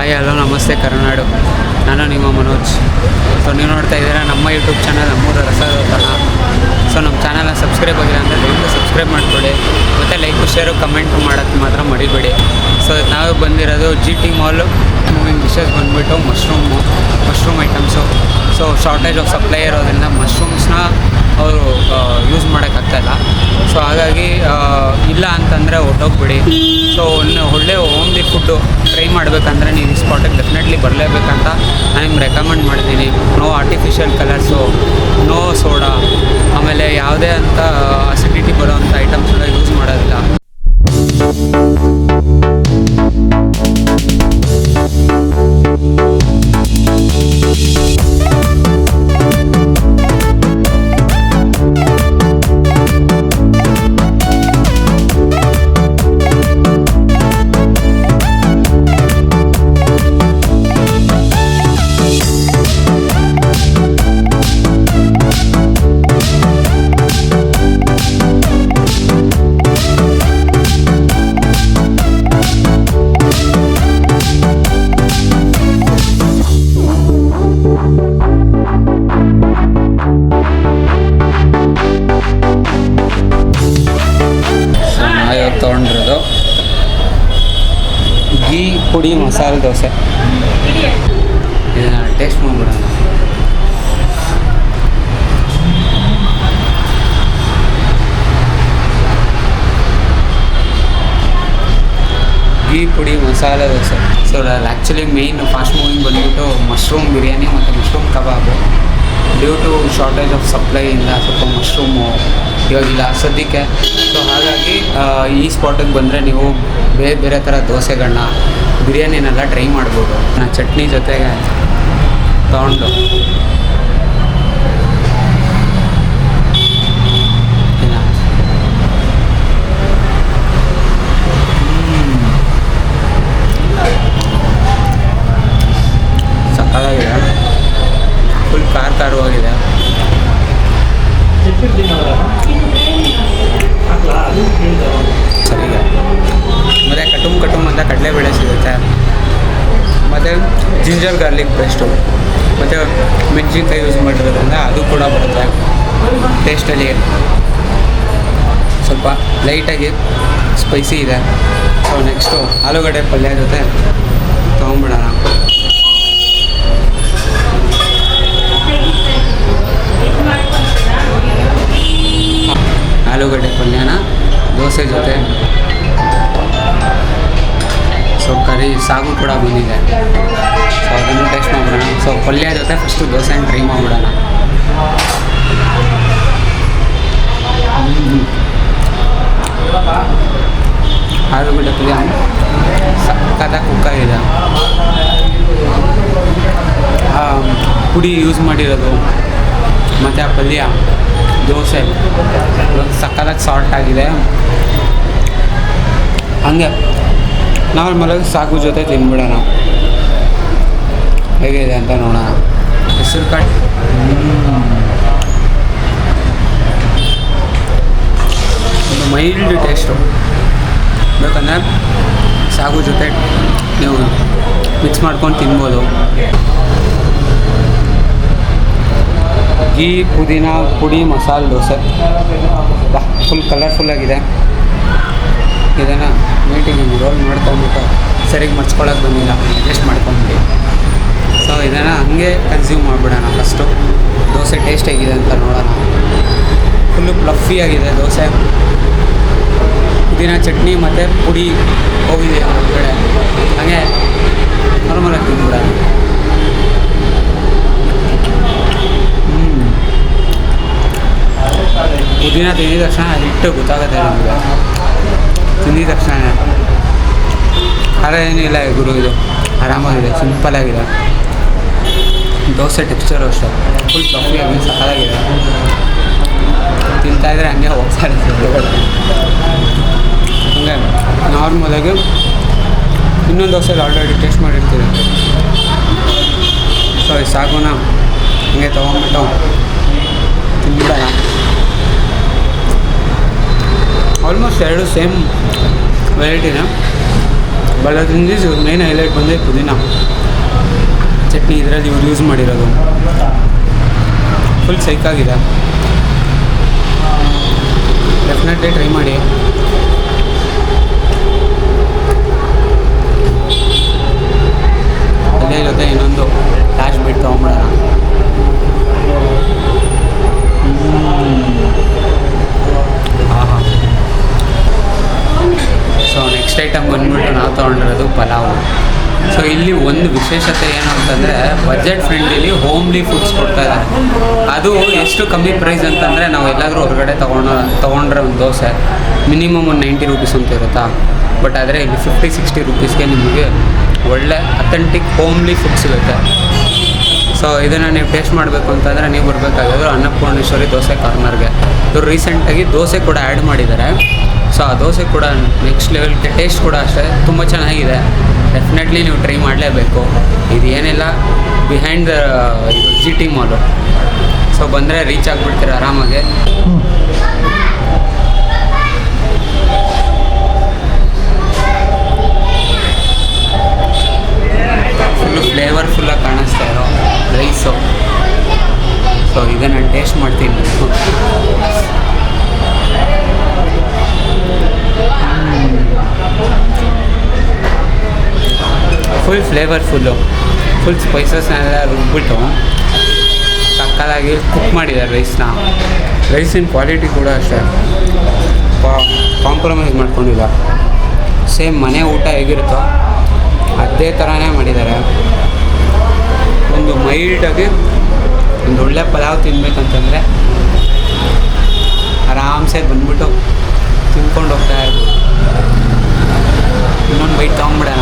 Hi, hello, ನಮಸ್ತೆ, ಕರುನಾಡು. ನಾನು ನಿಮ್ಮ ಮನೋಜ್. ಸೊ ನೀವು ನೋಡ್ತಾ ಇದ್ದೀರಾ ನಮ್ಮ ಯೂಟ್ಯೂಬ್ ಚಾನಲ್ ನಮ್ಮೂರ ರಸದೋತಣ ಸೊ ನಮ್ಮ ಚಾನಲ್ನ ಸಬ್ಸ್ಕ್ರೈಬ್ ಆಗಿಲ್ಲ ಅಂದರೆ ದಯವಿಟ್ಟು ಸಬ್ಸ್ಕ್ರೈಬ್ ಮಾಡಿಕೊಡಿ ಮತ್ತು ಲೈಕು ಶೇರು ಕಮೆಂಟ್ ಮಾಡೋಕ್ಕೆ ಮಾತ್ರ ಮಡಿಬೇಡಿ. ಸೊ ನಾವು ಬಂದಿರೋದು G T mall moving dishes ಬಂದುಬಿಟ್ಟು mushroom mushroom items so shortage of supply ಇರೋದ್ರಿಂದ ಮಶ್ರೂಮ್ಸ್ನ ಅವರು ಯೂಸ್ ಮಾಡೋಕ್ಕಾಗ್ತಾಯಿಲ್ಲ ಸೊ ಹಾಗಾಗಿ ಇಲ್ಲ ಅಂತಂದರೆ ಹೊಟ್ಟೋಗ್ಬಿಡಿ ಸೊ ಒಂದು ಒಳ್ಳೆ ಹೋಮ್ಲಿ ಫುಡ್ಡು ಟ್ರೈ ಮಾಡಬೇಕಂದ್ರೆ ನೀವು ಈ ಸ್ಪಾಟಿಗೆ ಡೆಫಿನೆಟ್ಲಿ ಬರಲೇಬೇಕಂತ ನಾನು ನಿಮ್ಗೆ ರೆಕಮೆಂಡ್ ಮಾಡ್ತೀನಿ. No artificial colours no soda ಆಮೇಲೆ ಯಾವುದೇ ಅಂತ ಅಸಿಡಿಟಿ ಬರೋವಂಥ ಐಟಮ್ಸ್ನ ಯೂಸ್ ಗೀ ಪುಡಿ, ಮಸಾಲೆ ದೋಸೆ. ಇದನ್ನ ಟೇಸ್ಟ್ ಮಾಡ್ಬಿಡೋಣ. ಗೀ ಪುಡಿ, masala dosa. So actually main fast moving ಬಂದ್ಬಿಟ್ಟು ಮಶ್ರೂಮ್ ಬಿರಿಯಾನಿ ಮತ್ತು mushroom kebab due to shortage of ಸಪ್ಲೈಯಿಂದ ಸ್ವಲ್ಪ ಮಶ್ರೂಮು ಇವಾಗಿಲ್ಲ. ಸದ್ಯಕ್ಕೆ ಸೊ ಹಾಗಾಗಿ ಈ ಸ್ಪಾಟಿಗೆ ಬಂದರೆ ನೀವು ಬೇರೆ ಬೇರೆ ಥರ ದೋಸೆಗಳನ್ನ ಬಿರಿಯಾನಿನೆಲ್ಲ ಟ್ರೈ ಮಾಡ್ಬೋದು. ನಾನು ಚಟ್ನಿ ಜೊತೆಗೆ ತೊಗೊಂಡು ತಿನ್ನ. ಸಕ್ಕತ್ತಾಗಿದೆ ಫುಲ್ ಖಾರ ಖಾರವಾಗಿದೆ ಸರಿಗೆ ಮತ್ತು ಕಟುಮ್ ಕಟುಮ್ ಅಂತ ಕಡಲೆಬೇಳೆ ಸಿಗುತ್ತೆ ಮತ್ತು ಜಿಂಜರ್ ಗಾರ್ಲಿಕ್ ಪೇಸ್ಟು ಮತ್ತು ಮೆಣಸಿನ್ಕಾಯಿ ಯೂಸ್ ಮಾಡಿರೋದ್ರಿಂದ ಅದು ಕೂಡ ಬರುತ್ತೆ. ಟೇಸ್ಟಲ್ಲಿ ಸ್ವಲ್ಪ ಲೈಟಾಗಿ ಸ್ಪೈಸಿ ಇದೆ. ಸೊ ನೆಕ್ಸ್ಟು ಆಲೂಗಡ್ಡೆ ಪಲ್ಯ ಜೊತೆ ತೊಗೊಂಬಿಡೋಣ ಆಲೂಗಡ್ಡೆ ಪಲ್ಯನ ದೋಸೆ ಜೊತೆ ಸಾಗು ಕೂಡ ಬಂದಿದೆ. ಸೊ ಅದನ್ನು ಟೇಸ್ಟ್ ಮಾಡ್ಬಿಡೋಣ. ಸೊ ಪಲ್ಯ ಜೊತೆ ಫಸ್ಟು ದೋಸೆ ಟ್ರೈ ಮಾಡ್ಬಿಡೋಣ. ಆರು ಆಲೂಗಡ್ಡೆ ಪಲ್ಯ ಸಕ್ಕತ್ತ ಆ, ಪುಡಿ ಯೂಸ್ ಮಾಡಿರೋದು. ಮತ್ತು ಆ ಪಲ್ಯ, ದೋಸೆ ಸಕ್ಕತ್ತಾಗಿ ಸಾಲ್ಟ್ ಆಗಿದೆ. ಹಂಗೆ. ನಾರ್ಮಲಾಗಿ ಸಾಗು ಜೊತೆ ತಿನ್ಬಿಡೋಣ. ಹೇಗಿದೆ ಅಂತ ನೋಡೋಣ. ಹೆಸರು ಕಾಳು ಒಂದು ಮೈಲ್ಡ್ ಟೇಸ್ಟು. ಬೇಕಂದರೆ ಸಾಗು ಜೊತೆ ನೀವು ಮಿಕ್ಸ್ ಮಾಡ್ಕೊಂಡು ತಿನ್ಬೋದು. ಈ ಪುದೀನ ಪುಡಿ ಮಸಾಲೆ ದೋಸೆ. ಫುಲ್ ಕಲರ್ಫುಲ್ಲಾಗಿದೆ ಇದನ್ನು ಮೀಟಿಂಗ್ ರೋಲ್ ಮಾಡ್ಕೊಂಬಿಟ್ಟು ಸರಿಗೆ ಮರ್ಚ್ಕೊಳ್ಳೋಕೆ ಬಂದಿಲ್ಲ. ಅಡ್ಜಸ್ಟ್ ಮಾಡ್ಕೊಂಬಿಟ್ಟು ಸೊ ಇದನ್ನು ಹಂಗೆ ಕನ್ಸ್ಯೂಮ್ ಮಾಡಿಬಿಡೋಣ ಫಸ್ಟು ದೋಸೆ ಟೇಸ್ಟ್ ಹೇಗಿದೆ ಅಂತ ನೋಡೋಣ. ಫುಲ್ಲು ಪ್ಲಫಿ ಆಗಿದೆ ದೋಸೆ. ಪುದೀನ ಚಟ್ನಿ ಮತ್ತು ಪುಡಿ ಹೋಗಿದೆ ಹೊರಗಡೆ. ಹಾಗೆ ನಾರ್ಮಲಾಗಿ ತಿಂದ್ಬಿಡೋಣ. ಹ್ಞೂ ಪುದೀನ ತಿಂದಿದ ತಕ್ಷಣ ಹಿಟ್ಟು ಗೊತ್ತಾಗುತ್ತೆ ನಮಗೆ. ತಿಂದಿದ ತಕ್ಷಣ ಖಾರ ಏನೂ ಇಲ್ಲ ಗುರು ಇದು. ಆರಾಮಾಗಿದೆ ಸಿಂಪಲ್ ಆಗಿದೆ. ದೋಸೆ ಟೆಕ್ಸ್ಚರು ಅಷ್ಟೇ. ಫುಲ್ ಆಗಿ ಸಕ್ಕತ್ತಾಗಿದೆ ತಿಂತಾಯಿದ್ರೆ ಹಂಗೆ ಹೋಗ್ತಾ ಇರುತ್ತೆ. ಹಂಗೆ ನಾರ್ಮಲಾಗಿ ಇನ್ನೊಂದು ದೋಸೆಲಿ ಆಲ್ರೆಡಿ ಟೇಸ್ಟ್ ಮಾಡಿರ್ತೀವಿ. ಸಾರಿ ಈ ಸಾಗುನ ಹಂಗೆ ತೊಗೊಂಬಿಟ್ಟು ತಿಂದ್ಬಿಡೋಣ ಆಲ್ಮೋಸ್ಟ್ ಎರಡು ಸೇಮ್ ವೆರೈಟಿನ ಬಟ್ ಅದರಿಂದ ಇವ್ರ ಮೇನ್ ಹೈಲೈಟ್ ಬಂದರೆ ಪುದೀನ. ಚಟ್ನಿ ಇದರಲ್ಲಿ ಇವ್ರು ಯೂಸ್ ಮಾಡಿರೋದು. ಫುಲ್ ಸೈಕಾಗಿದೆ ಡೆಫಿನೆಟ್ಲಿ ಟ್ರೈ ಮಾಡಿ ಅಲ್ಲೇ ಇರುತ್ತೆ ಇನ್ನೊಂದು ಲಾಸ್ಟ್ ಬಿಟ್ಟು ತೊಗೊಂಬಿಡೋಣ ಆಹಾ ಸೊ ನೆಕ್ಸ್ಟ್ ಐಟಮ್ ತೊಗೊಂಡಿರೋದು ಪಲಾವು. ಸೊ ಇಲ್ಲಿ ಒಂದು ವಿಶೇಷತೆ ಏನು ಅಂತಂದರೆ ಬಜೆಟ್ ಫ್ರೆಂಡ್ಲಿ ಹೋಮ್ಲಿ ಫುಡ್ಸ್ ಕೊಡ್ತಾ ಇದ್ದಾರೆ. ಅದು ಎಷ್ಟು ಕಮ್ಮಿ ಪ್ರೈಸ್ ಅಂತಂದರೆ, ನಾವು ಎಲ್ಲಾದರೂ ಹೊರಗಡೆ ತೊಗೊಂಡು, ತೊಗೊಂಡ್ರೆ ಒಂದು ದೋಸೆ. ಮಿನಿಮಮ್ ಒಂದು ನೈಂಟಿ ರುಪೀಸ್ ಅಂತ ಇರುತ್ತಾ? ಬಟ್ ಆದರೆ ಇಲ್ಲಿ ಫಿಫ್ಟಿ ಸಿಕ್ಸ್ಟಿ ರುಪೀಸ್ಗೆ ನಿಮಗೆ ಒಳ್ಳೆ ಅಥೆಂಟಿಕ್ ಹೋಮ್ಲಿ ಫುಡ್ ಸಿಗುತ್ತೆ. ಸೊ ಇದನ್ನು ನೀವು ಟೇಸ್ಟ್ ಮಾಡಬೇಕು ಅಂತಂದರೆ, ನೀವು ಬರಬೇಕಾಗಿದ್ರು ಅನ್ನಪೂರ್ಣೇಶ್ವರಿ ದೋಸೆ ಕಾರ್ನರ್ಗೆ ಇವರು ರೀಸೆಂಟಾಗಿ ದೋಸೆ ಕೂಡ ಆ್ಯಡ್ ಮಾಡಿದ್ದಾರೆ. ಸೊ ಆ ದೋಸೆ ಕೂಡ ನೆಕ್ಸ್ಟ್ ಲೆವೆಲ್ಗೆ ಟೇಸ್ಟ್ ಕೂಡ ಅಷ್ಟೇ. ತುಂಬ ಚೆನ್ನಾಗಿದೆ. ಡೆಫಿನೆಟ್ಲಿ ನೀವು ಟ್ರೈ ಮಾಡಲೇಬೇಕು. ಇದು ಏನಿಲ್ಲ ಬಿಹೈಂಡ್ ದ ಇದು ಜಿ ಟಿ ಮಾಲು ಸೊ ಬಂದರೆ ರೀಚ್ ಆಗಿಬಿಡ್ತೀರ ಆರಾಮಾಗಿ? ಫುಲ್ಲು ಫ್ಲೇವರ್ಫುಲ್ಲಾಗಿ ಕಾಣಿಸ್ತಾ ಇರೋ ರೈಸು ಸೊ ಇದನ್ನು ಟೇಸ್ಟ್ ಮಾಡ್ತೀನಿ. ಫುಲ್ ಫ್ಲೇವರ್ಫುಲ್ಲು ಫುಲ್ ಸ್ಪೈಸಸ್ನೆಲ್ಲ ರುಬ್ಬಿಟ್ಟು ಸಕ್ಕತ್ತಾಗಿ ಕುಕ್ ಮಾಡಿದ್ದಾರೆ ರೈಸ್ನ ರೈಸಿನ ಕ್ವಾಲಿಟಿ ಕೂಡ ಅಷ್ಟೇ. ಕಾಂಪ್ರಮೈಸ್ ಮಾಡ್ಕೊಂಡಿಲ್ಲ. ಸೇಮ್ ಮನೆ ಊಟ ಹೇಗಿರುತ್ತೋ ಅದೇ ಥರನೇ ಮಾಡಿದ್ದಾರೆ. ಒಂದು ಮೈಲ್ಡಾಗಿ ಒಂದು ಒಳ್ಳೆ ಪಲಾವ್ ತಿನ್ಬೇಕಂತಂದರೆ ಆರಾಮ್ಸೆ ಬಂದ್ಬಿಟ್ಟು ತಿನ್ಕೊಂಡು ಹೋಗ್ತಾ ಇರ್ಬೋದು ಇನ್ನೊಂದು ಬೈಟ್ ತೊಗೊಂಬಿಡೋಣ